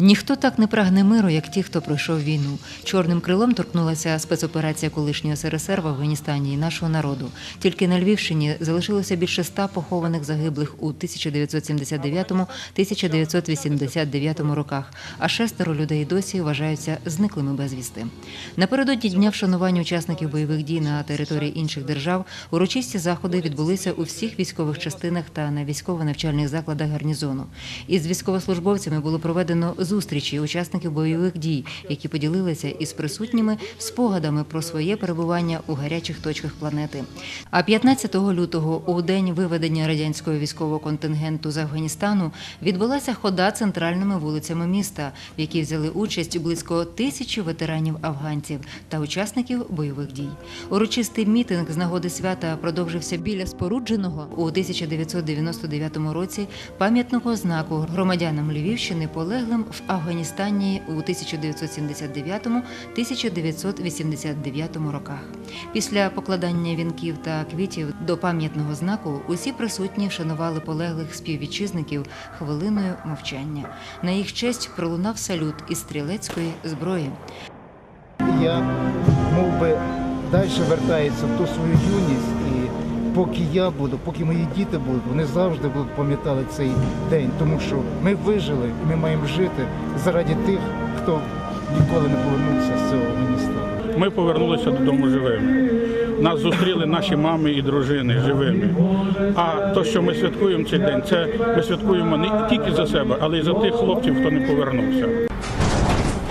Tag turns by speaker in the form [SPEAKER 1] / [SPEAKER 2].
[SPEAKER 1] Ніхто так не прагне миру, як ті, хто пройшов війну. Чорним крилом торкнулася спецоперація колишнього СРСР в Афганістані і нашого народу. Тільки на Львівщині залишилося більше ста похованих загиблих у 1979-1989 роках, а шестеро людей досі вважаються зниклими безвісти. Напередодні дня вшанування учасників бойових дій на території інших держав урочисті заходи відбулися у всіх військових частинах та на військово-навчальних закладах гарнізону. Із військовослужбовцями було проведено зустрічі учасників бойових дій, які поділилися із присутніми спогадами про своє перебування у гарячих точках планети. А 15 лютого, у день виведення радянського військового контингенту з Афганістану, відбулася хода центральними вулицями міста, в якій взяли участь близько тисячі ветеранів афганців та учасників бойових дій. Урочистий мітинг з нагоди свята продовжився біля спорудженого у 1999 році пам'ятного знаку громадянам Львівщини, полеглим в Афганістані у 1979-1989 роках. Після покладання вінків та квітів до пам'ятного знаку усі присутні вшанували полеглих співвітчизників хвилиною мовчання. На їх честь пролунав салют із стрілецької зброї.
[SPEAKER 2] я мов би далі вертається в ту свою юність, поки я буду, поки мої діти будуть, вони завжди будуть пам'ятати цей день, тому що ми вижили і ми маємо жити заради тих, хто ніколи не повернувся з цього міста.
[SPEAKER 3] Ми повернулися додому живими. Нас зустріли наші мами і дружини живими. А то, що ми святкуємо цей день, це ми святкуємо не тільки за себе, але й за тих хлопців, хто не повернувся.